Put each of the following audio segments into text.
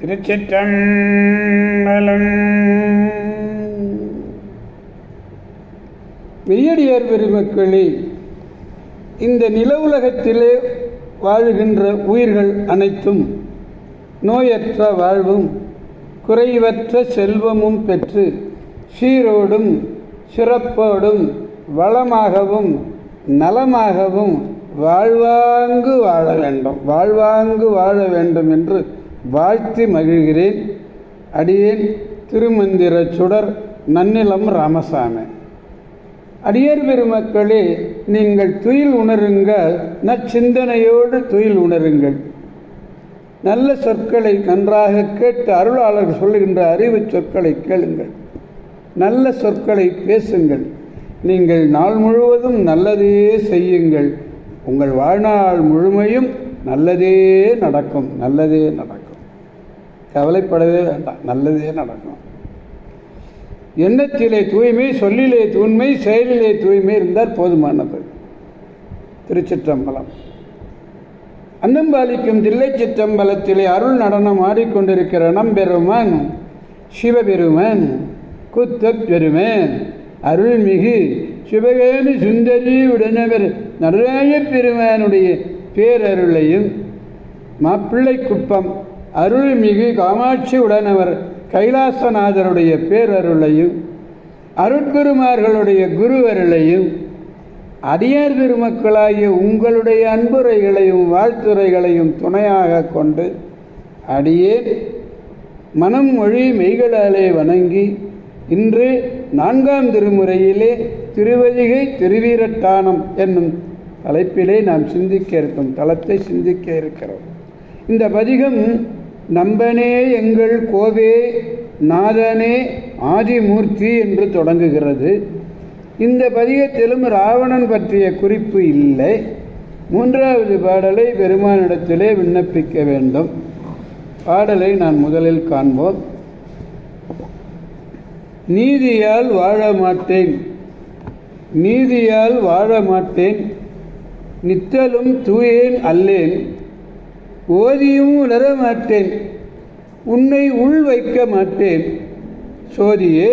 திருச்சிற்றம்பலம். மெய்யடியார் பெருமக்களே இந்த நில உலகத்திலே வாழுகின்ற உயிர்கள் அனைத்தும் நோயற்ற வாழ்வும் குறைவற்ற செல்வமும் பெற்று சீரோடும் சிறப்போடும் வளமாகவும் நலமாகவும் வாழ்வாங்கு வாழ வேண்டும் வாழ்வாங்கு வாழ வேண்டும் என்று வாழ்த்தி மகிழ்கிறேன். அடியேன் திருமந்திர சுடர் நன்னிலம் ராமசாமி. அடியர் பெருமக்களே நீங்கள் துயில் உணருங்கள் நச்சிந்தனையோடு துயில் உணருங்கள். நல்ல சொற்களை நன்றாக கேட்டு அருளாளர் சொல்லுகின்ற அறிவு சொற்களை கேளுங்கள். நல்ல சொற்களை பேசுங்கள். நீங்கள் நாள் முழுவதும் நல்லதே செய்யுங்கள். உங்கள் வாழ்நாள் முழுமையும் நல்லதே நடக்கும். நல்லதே நடக்கும். கவலைப்படவே வேண்டாம். நல்லதே நடக்கும். எண்ணத்திலே தூய்மை சொல்லிலே தூய்மை செயலிலே தூய்மை இருந்தால் போதுமானது. திருச்சிற்றம்பலம். அன்னம்பாலிக்கும் தில்லை சிற்றம்பலத்திலே அருள் நடனம் ஆடிக்கொண்டிருக்கிற நம்பெருமான் சிவபெருமன் குத்தப் பெருமன் அருள்மிகு சிவகேனி சுந்தரி உடனவர் நடராய பெருமானுடைய பேரருளையும் மாப்பிள்ளை குப்பம் அருள்மிகு காமாட்சி உடனவர் கைலாசநாதருடைய பேரருளையும் அருட்குருமார்களுடைய குருவருளையும் அடியார் பெருமக்களாகிய உங்களுடைய அன்புரைகளையும் வாழ்த்துரைகளையும் துணையாக கொண்டு அடியேன் மனம் மொழி மெய்களாலே வணங்கி இன்று நான்காம் திருமுறையிலே திருவதிகை திருவீரட்டானம் என்னும் தலைப்பிலே நாம் சிந்திக்க இருக்கும் தளத்தை சிந்திக்க இருக்கிறோம். இந்த பதிகம் நம்பனே எங்கள் கோவே நாதனே ஆதிமூர்த்தி என்று தொடங்குகிறது. இந்த பதிகத்திலும் ராவணன் பற்றிய குறிப்பு இல்லை. மூன்றாவது பாடலை பெருமானிடத்திலே விண்ணப்பிக்க வேண்டும். பாடலை நான் முதலில் காண்போம். நீதியால் வாழ மாட்டேன். நீதியால் வாழ மாட்டேன். நித்தலும் தூயேன் அல்லேன். ஓதியும் உணர மாட்டேன் உன்னை உள் வைக்க மாட்டேன். சோதியே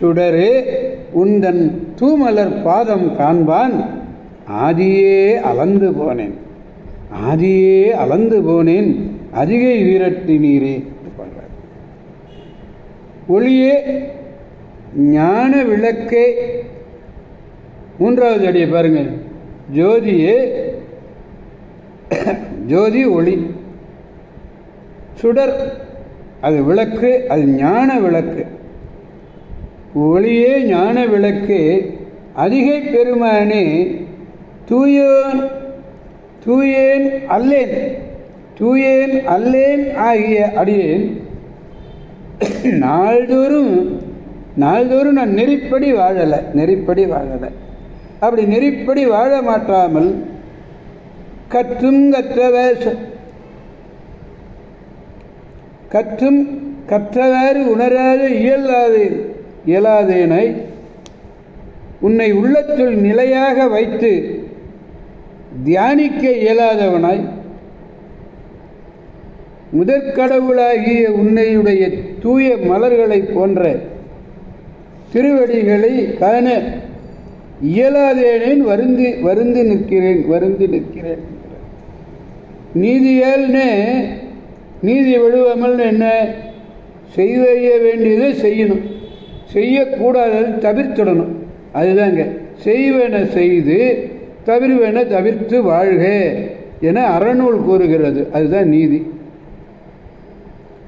சுடரே உந்தன் தூமலர் பாதம் காண்பான். ஆதியே அளந்து போனேன். ஆதியே அளந்து போனேன். அதிகை வீரட்டி நீரே பாடுறார். ஒளியே ஞான விளக்கே. மூன்றாவது அடியை பாருங்கள். ஜோதியே ஜோதி ஒளி. சுடர் அது விளக்கு அது ஞான விளக்கு. ஒளியே ஞான விளக்கு அதிகை பெருமானே தூயோன் தூயேன் அல்லேன் தூயேன் அல்லேன் ஆகிய அடியேன். நாள்தோறும் நாள்தோறும் நான் நெறிப்படி வாழலை நெறிப்படி வாழலை. அப்படி நெறிப்படி வாழ மாட்டாமல் கற்றும் கற்றவர். கற்றும் கற்றவாறு உணராத இயலாதே இயலாதேனை உன்னை உள்ளத்துள் நிலையாக வைத்து தியானிக்க இயலாதவனாய் முதற்கடவுளாகிய உன்னையுடைய தூய மலர்களை போன்ற திருவடிகளை காண இயலாதேனேன் வருந்தி வருந்தி நிற்கிறேன் வருந்தி நிற்கிறேன். நீதியால்னு நீதி விழுவாமல் என்ன? செய்ய வேண்டியதை செய்யணும். செய்யக்கூடாதது தவிர்த்திடணும். அதுதாங்க செய்வன செய்து தவிர்வன தவிர்த்து வாழ்க என அறநூல் கூறுகிறது. அதுதான் நீதி.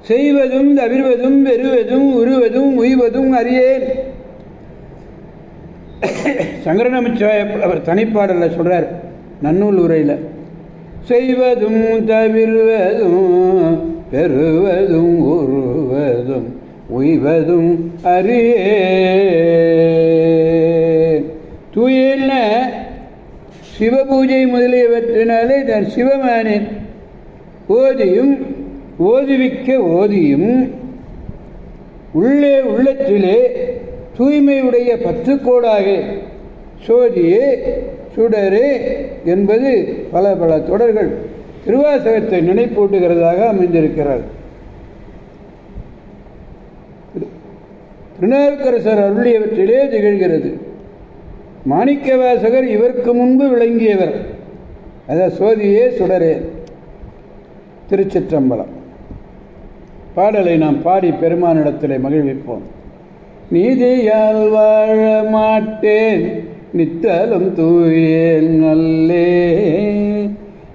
செய்வதும் தவிர்வதும் வெறுவதும் உருவதும் உய்வதும் அறியேன். சங்கரநமிச்சாய அவர் தனிப்பாடலில் சொல்கிறார் நன்னூல் உரையில். செய்வதும் தவிர்வதும் பெறுவதும் உருவதும் உய்வதும் அறியே தூயில்ன சிவபூஜை முதலியவற்றினாலே தான் சிவமானேன். ஓதியும் ஓதுவிக்க ஓதியும் உள்ளே உள்ளத்திலே தூய்மையுடைய பற்றுக்கோடாக சோதியே சுடரே என்பது பல பல தொடர்கள் திருவாசகத்தை நினைப்பூட்டுகிறதாக அமைந்திருக்கிறார். திருநாவுக்கரசர் அருளியவற்றிலே திகழ்கிறது. மாணிக்கவாசகர் இவருக்கு முன்பு விளங்கியவர். அதை சோதியே சுடரே. திருச்சிற்றம்பலம். பாடலை நாம் பாடி பெருமானிடத்திலே மகிழ்விப்போம். நீதியால் வாழ மாட்டேன் நித்தலும் தூயேன் நல்லே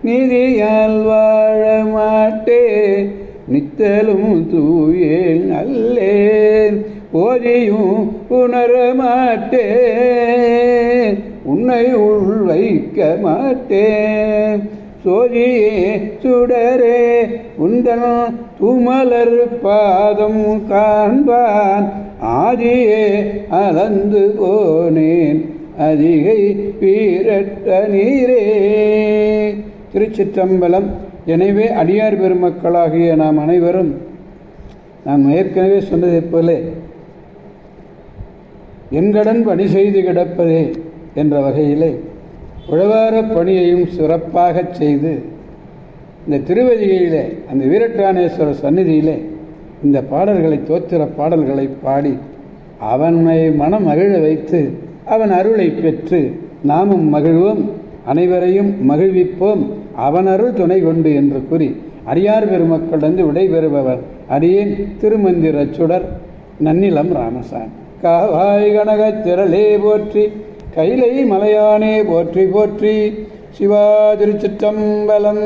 நீதியால் வாழ மாட்டேன் நித்தலும் தூயேன் அல்லேன் போதியும் உணர மாட்டேன் உன்னை உள் வைக்க மாட்டேன். சோதியே சுடரே உந்தன் துமலர் பாதம் காண்பான் ஆதியே அலந்து போனேன். அதிகை வீரட்ட நீரே. திருச்சிற்றம்பலம். எனவே அடியார் பெருமக்களாகிய நாம் அனைவரும் நாம் ஏற்கனவே சொன்னதைப் போல என்கடன் பணி செய்து கிடப்பதே என்ற வகையிலே உழவார பணியையும் சிறப்பாகச் செய்து இந்த திருவதிகையிலே அந்த வீரட்டானேஸ்வரர் சந்நிதியிலே இந்த பாடல்களை தோத்திர பாடல்களை பாடி அவனை மனம் மகிழ வைத்து அவன் அருளை பெற்று நாமும் மகிழ்வோம் அனைவரையும் மகிழ்விப்போம். அவன் அருள் துணை கொண்டு என்று கூறி அடியார் பெருமக்களிடந்து விடைபெறுபவர் அடியேன் திருமந்திர சுடர் நன்னிலம் ராமசாமி. காவாய் கனகத் திரளே போற்றி கைலை மலையானே போற்றி போற்றி சிவா திருச்சிற்றம்பலம்.